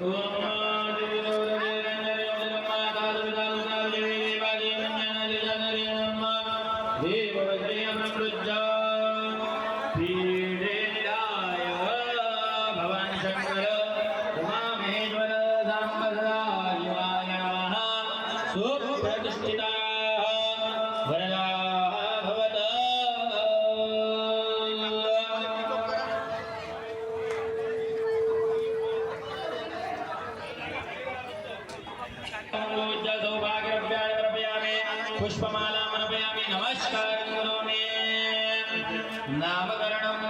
भवान् पुष्पमालामर्पयामि नमस्कारं करोमि नामकरणं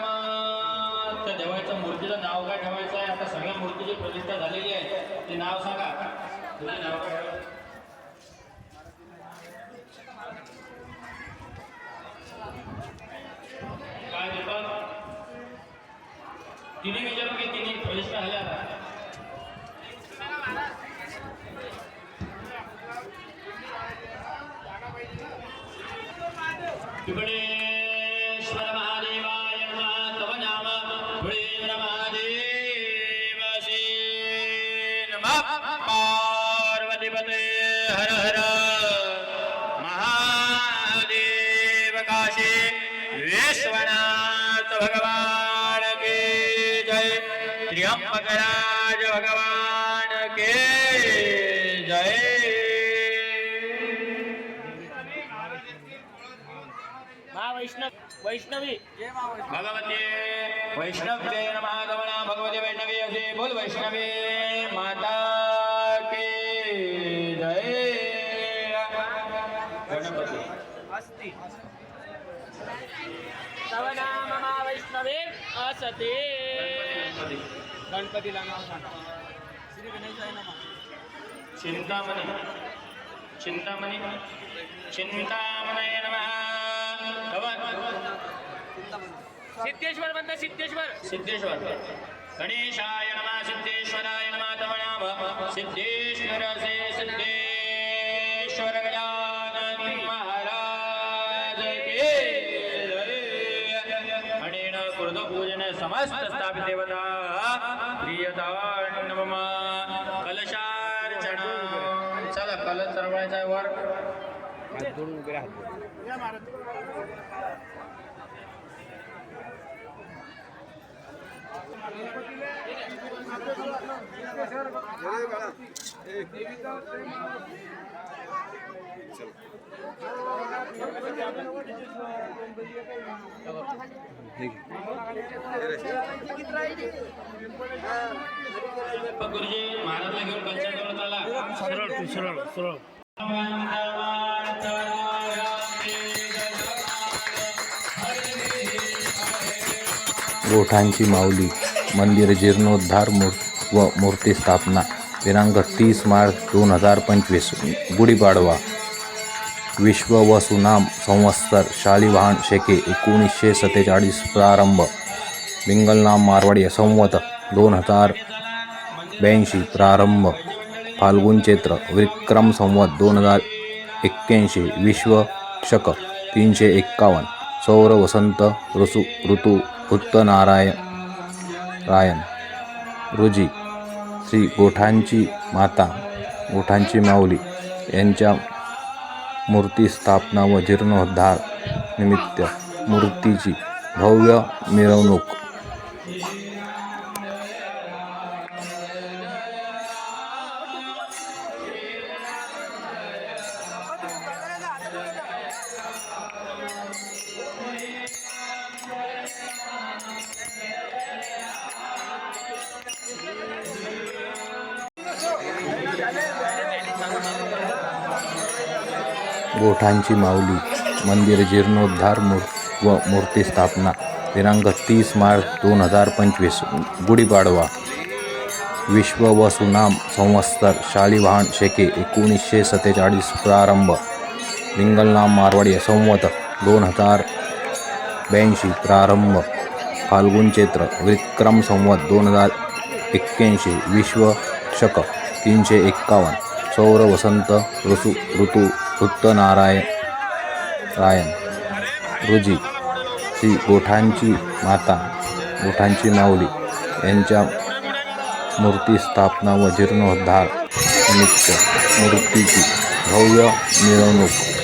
तर ठेवायचं मूर्तीचं नाव काय ठेवायचं आहे आता सगळ्या मूर्तीची प्रतिष्ठा झालेली आहे. ते नाव सांगा. तुझं नाव काय? ठेवायचं? काय दीपक पार्वतीपते हर हर। महादेव काशी। विश्वनाथ भगवान की जय। त्र्यंबकराज भगवान के जय। महावैष्णव वैष्णवी भगवते वैष्णवे नमः गमना भगवते वैष्णवी असे बोल वैष्णवे माता जय गणपती महावैष्णवे असते। गणपतीला नाव सांगा श्री गणेशाय नमः। चिंतामणी चिंतामणी चिंतामणय नमः। सिद्धेश्वर म्हणता सिद्धेश्वर। सिद्धेश्वर। गणेशाय नमः सिद्धेश्वराय नमः तव नाम सिद्धेश्वर से सिद्धेश्वर गजानन महाराज के जय. अनेन कृतपूजन समस्त स्थापित देवता प्रियतान् कलशार्चना. चला कलश चढवायचा वर. गुरुजी गोठांची माऊली, मंदिर जीर्णोद्धार मूर व मूर्ती स्थापना, दिनांक तीस मार्च दोन हज़ार पंचवीस, गुढीपाडवा. विश्व वसुनाम संवत्सर शालिवाहन शेके एकोणीसशे सत्तेचाळीस प्रारंभ. बिंगलनाम मारवाडी संवत दोन हजार ब्याऐंशी प्रारंभ. फाल्गुन चैत्र विक्रम संवत दोन हजार एक्क्याऐंशी. विश्व शक तीनशे एक्कावन्न. सौर वसंत ऋसु ऋतू उत्तनारायण रायण रुजी श्री गोठांची माता गोठांची माऊली यांच्या मूर्ती स्थापना व जीर्णोद्धार निमित्त मूर्तीची भव्य मिरवणूक गोठांची माऊली मंदिर जीर्णोद्धार मूर् व मूर्ती स्थापना दिनांक तीस मार्च दोन हजार पंचवीस गुढीपाडवा विश्व वसुनाम संवत्सर शालिवाहन शेके एकोणीसशे सत्तेचाळीस प्रारंभ बिंगलनाम मारवाडी संवत दोन हजार ब्याऐंशी प्रारंभ फाल्गुन चैत्र विक्रम संवत दोन हजार एक्क्याऐंशी विश्व शक तीनशे एक्कावन्न सौर वसंत ऋतू ऋतू उत्तनारायण रायण रुजी श्री गोठांची माता गोठांची माऊली यांच्या मूर्ती स्थापना व जीर्णोद्धार निमित्त मूर्तीची भव्य मिरवणूक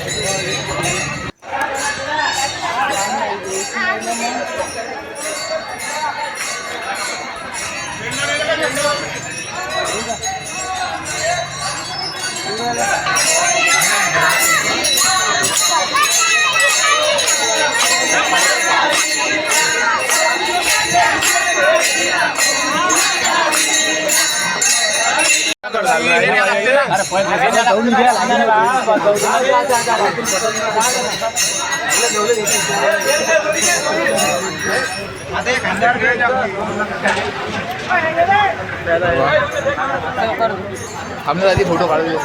आम्ही आधी फोटो काढू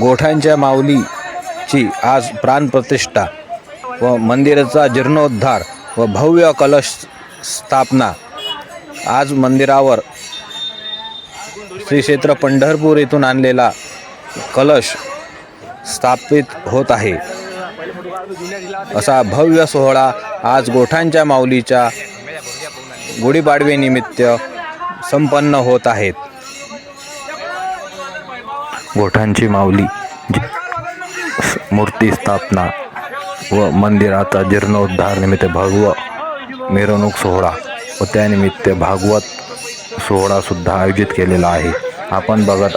गोठ्यांच्या माऊलीची आज प्राणप्रतिष्ठा व मंदिराचा जीर्णोद्धार व भव्य कलश स्थापना. आज मंदिरावर श्री क्षेत्र पंढरपूर येथून आणलेला कलश स्थापित होत आहे. असा भव्य सोहळा आज गोठ्यांच्या माऊलीच्या गुढीपाडवेनिमित्त संपन्न होत आहेत गोठांची माऊली मूर्ती स्थापना व मंदिराचा जीर्णोद्धार निमित्त भगव मिरवणूक सोहळा व त्यानिमित्त भागवत सोहळा सुद्धा आयोजित केलेला आहे. आपण बघत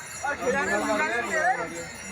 आहे,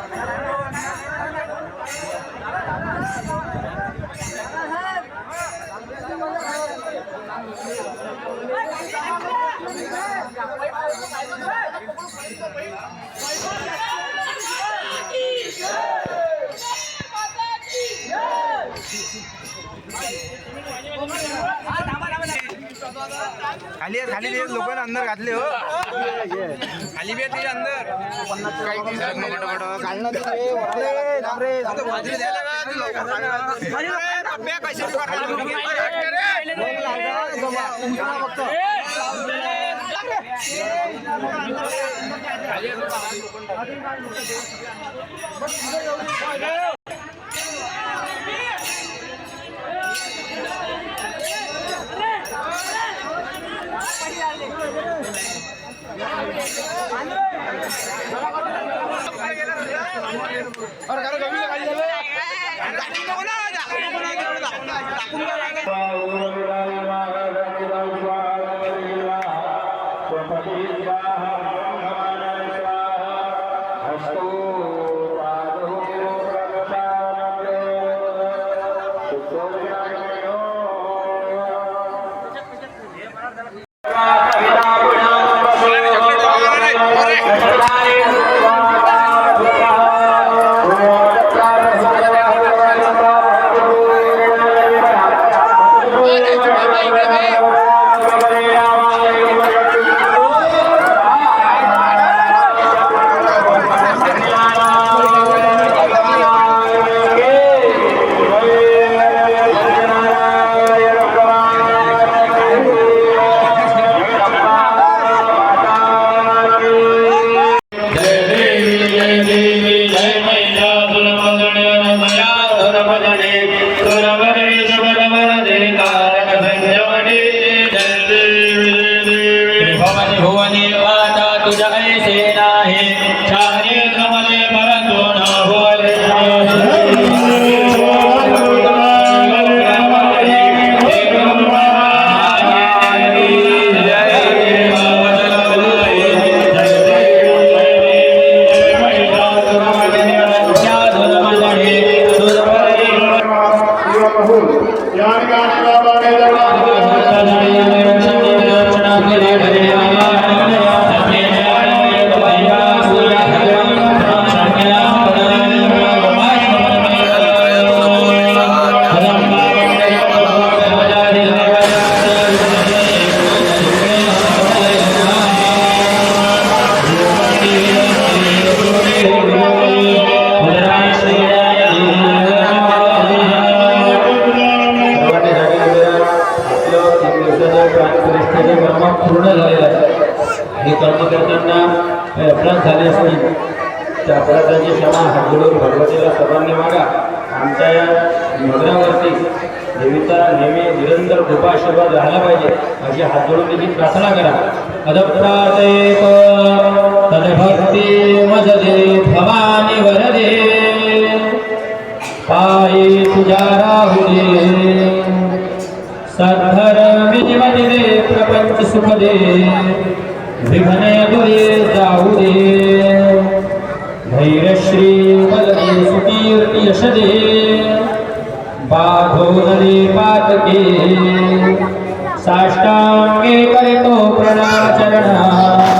खाली लोक अंदर घातले हो. खाली बी तिच्या अंदर. काही రాహుల్ యానిగా నిరాబాడే पाहिजे माझी हात जोडून त्याची प्रार्थना करा. अदप्रातेक तदभक्ती मजदे भवानी वरदे. पायी तुझ्या राहुले सद्धर मिनिमदिले प्रपंच सुखदे. विघ्ने दुरे जाऊ दे धैर्यश्री बलदे सुकीर्ती यशदे. दे बाधोदरे पातके. साष्टांगे करतो प्रणाचरणा जय